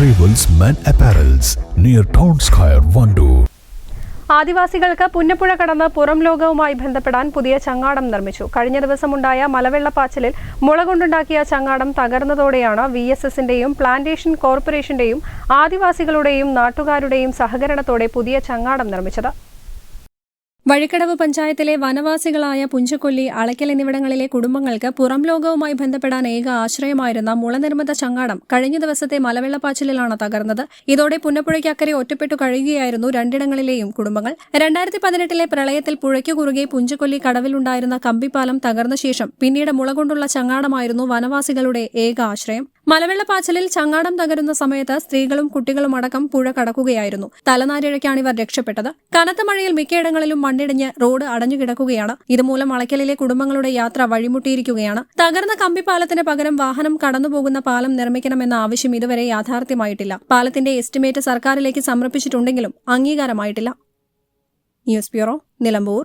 Arrivals Men apparels near Town Square, Vandoor. ആദിവാസികൾക്ക് പുന്നപ്പുഴ കടന്ന് പുറം ലോകവുമായി ബന്ധപ്പെടാൻ പുതിയ ചങ്ങാടം നിർമ്മിച്ചു കഴിഞ്ഞ ദിവസമുണ്ടായ മലവെള്ളപ്പാച്ചിലിൽ മുളകൊണ്ടുണ്ടാക്കിയ ചങ്ങാടം തകർന്നതോടെയാണ് വി എസ് എസിന്റെയും പ്ലാന്റേഷൻ കോർപ്പറേഷന്റെയും ആദിവാസികളുടെയും നാട്ടുകാരുടെയും സഹകരണത്തോടെ പുതിയ ചങ്ങാടം നിർമ്മിച്ചത് വഴിക്കടവ് പഞ്ചായത്തിലെ വനവാസികളായ പുഞ്ചക്കൊല്ലി അളയ്ക്കൽ എന്നിവിടങ്ങളിലെ കുടുംബങ്ങൾക്ക് പുറം ലോകവുമായി ബന്ധപ്പെടാൻ ഏക ആശ്രയമായിരുന്ന മുളനിർമ്മിത ചങ്ങാടം കഴിഞ്ഞ ദിവസത്തെ മലവെള്ളപ്പാച്ചിലിലാണ് തകർന്നത്. ഇതോടെ പുന്നപ്പുഴയ്ക്കക്കരെ ഒറ്റപ്പെട്ടു കഴിയുകയായിരുന്നു രണ്ടിടങ്ങളിലെയും കുടുംബങ്ങൾ. രണ്ടായിരത്തി പതിനെട്ടിലെ പ്രളയത്തിൽ പുഴയ്ക്കു കുറുകെ പുഞ്ചക്കൊല്ലി കടവിലുണ്ടായിരുന്ന കമ്പിപ്പാലം തകർന്ന ശേഷം പിന്നീട് മുളകൊണ്ടുള്ള ചങ്ങാടമായിരുന്നു വനവാസികളുടെ ഏക ആശ്രയം. മലവെള്ളപ്പാച്ചിലിൽ ചങ്ങാടം തകരുന്ന സമയത്ത് സ്ത്രീകളും കുട്ടികളും അടക്കം പുഴ കടക്കുകയായിരുന്നു. തലനാരിഴയ്ക്കാണ് ഇവർ രക്ഷപ്പെട്ടത്. കനത്ത മഴയിൽ മിക്കയിടങ്ങളിലും മണ്ണിടിഞ്ഞ് റോഡ് അടഞ്ഞുകിടക്കുകയാണ്. ഇതുമൂലം അളയ്ക്കലിലെ കുടുംബങ്ങളുടെ യാത്ര വഴിമുട്ടിയിരിക്കുകയാണ്. തകർന്ന കമ്പിപ്പാലത്തിന് പകരം വാഹനം കടന്നുപോകുന്ന പാലം നിർമ്മിക്കണമെന്ന ആവശ്യം ഇതുവരെ യാഥാർത്ഥ്യമായിട്ടില്ല. പാലത്തിന്റെ എസ്റ്റിമേറ്റ് സർക്കാരിലേക്ക് സമർപ്പിച്ചിട്ടുണ്ടെങ്കിലും അംഗീകാരമായിട്ടില്ല. News bureau Nilambur.